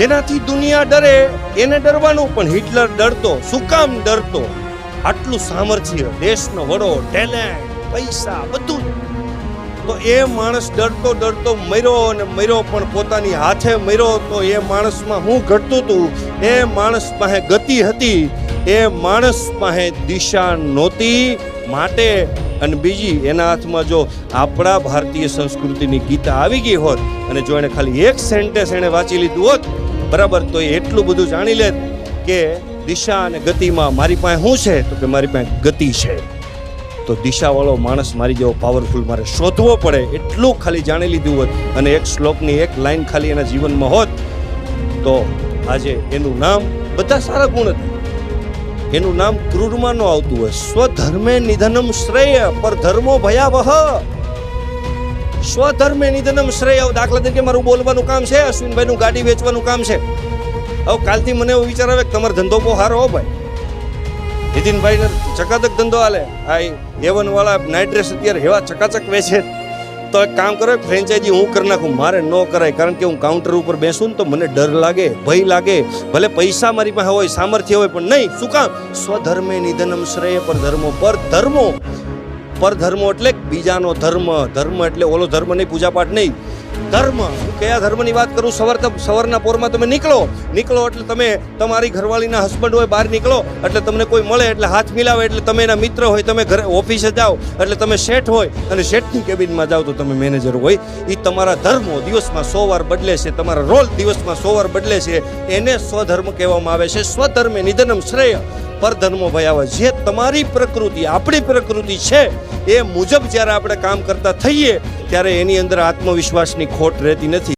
જેનાથી દુનિયા ડરે, એને ડરવાનું પણ હિટલર ડરતો, શું કામ ડરતો? આટલું સામર્થ્ય, દેશનો વડો, ટેલેન્ટ, પૈસા, બધું તો એ માણસ ડરતો ડરતો મર્યો અને મર્યો પણ પોતાની હાથે મર્યો, તો એ માણસમાં હું ઘટતું હતું એ માણસ પાસે ગતિ હતી, એ માણસ પાસે દિશા નહોતી માટે. અને બીજી, એના હાથમાં જો આપણા ભારતીય સંસ્કૃતિની ગીતા આવી ગઈ હોત અને જો એને ખાલી એક સેન્ટેન્સ એણે વાંચી લીધું હોત બરાબર? તો એટલું બધું જાણી લેત કે દિશા અને ગતિમાં મારી પાસે શું છે? તો કે મારી પાસે ગતિ છે. તો દિશાવાળો માણસ મારી જેવો પાવરફુલ મારે શોધવો પડે, એટલું ખાલી જાણી લીધું હોત અને એક શ્લોકની એક લાઈન ખાલી એના જીવનમાં હોત, તો આજે એનું નામ બધા સારા ગુણ હતા. એનું નામ ક્રૂરમાં ન આવતું હોય. સ્વધર્મે નિધનમ શ્રેય પર ધર્મો ભયાવહ. સ્વધર્મે નિધનમ શ્રેય દાખલા તરીકે મારું બોલવાનું કામ છે, અશ્વિનભાઈનું ગાડી વેચવાનું કામ છે. હવે કાલથી મને એવું વિચાર આવે કે તમારો ધંધો બહુ સારો હો ભાઈ. નીતિનભાઈને ચકાચક ધંધો હાલે. આ એવન વાળા નાઇટ ડ્રેસ અત્યારે એવા ચકાચક વેચે. તો એક કામ કરો ફ્રેન્ચાઇઝી હું કરી નાખું, મારે ન કરાય. કારણ કે હું કાઉન્ટર ઉપર બેસું તો મને ડર લાગે, ભય લાગે. ભલે પૈસા મારી પાસે હોય, સામર્થ્ય હોય, પણ નહીં. શું કામ? સ્વધર્મે નિધનમ શ્રેય પર, ધર્મો પર, ધર્મો. પર ધર્મો એટલે બીજાનો ધર્મ. ધર્મ એટલે ઓલો ધર્મ નહીં પૂજાપાઠ નહીં. ધર્મ. હું કયા ધર્મની વાત કરું? સવાર સવારના પોરમાં તમે નીકળો. નીકળો એટલે તમે, તમારી ઘરવાળીના હસબન્ડ હોય, બહાર નીકળો. એટલે તમને કોઈ મળે એટલે હાથ મિલાવે એટલે તમે એના મિત્ર હોય, તમે ઘરે ઓફિસે જાઓ. એટલે તમે શેઠ હોય અને શેઠની કેબિનમાં જાઓ તો તમે મેનેજર હોય. એ તમારા ધર્મો દિવસમાં સો વાર બદલે છે. તમારા રોલ દિવસમાં સો વાર બદલે છે. એને સ્વધર્મ કહેવામાં આવે છે. સ્વધર્મે નિધનમ શ્રેય. પરધર્મો ભયાવે જે તમારી પ્રકૃતિ, આપણી પ્રકૃતિ છે, એ મુજબ જ્યારે આપણે કામ કરતા થઈએ ત્યારે એની અંદર આત્મવિશ્વાસની ખોટ રહેતી નથી.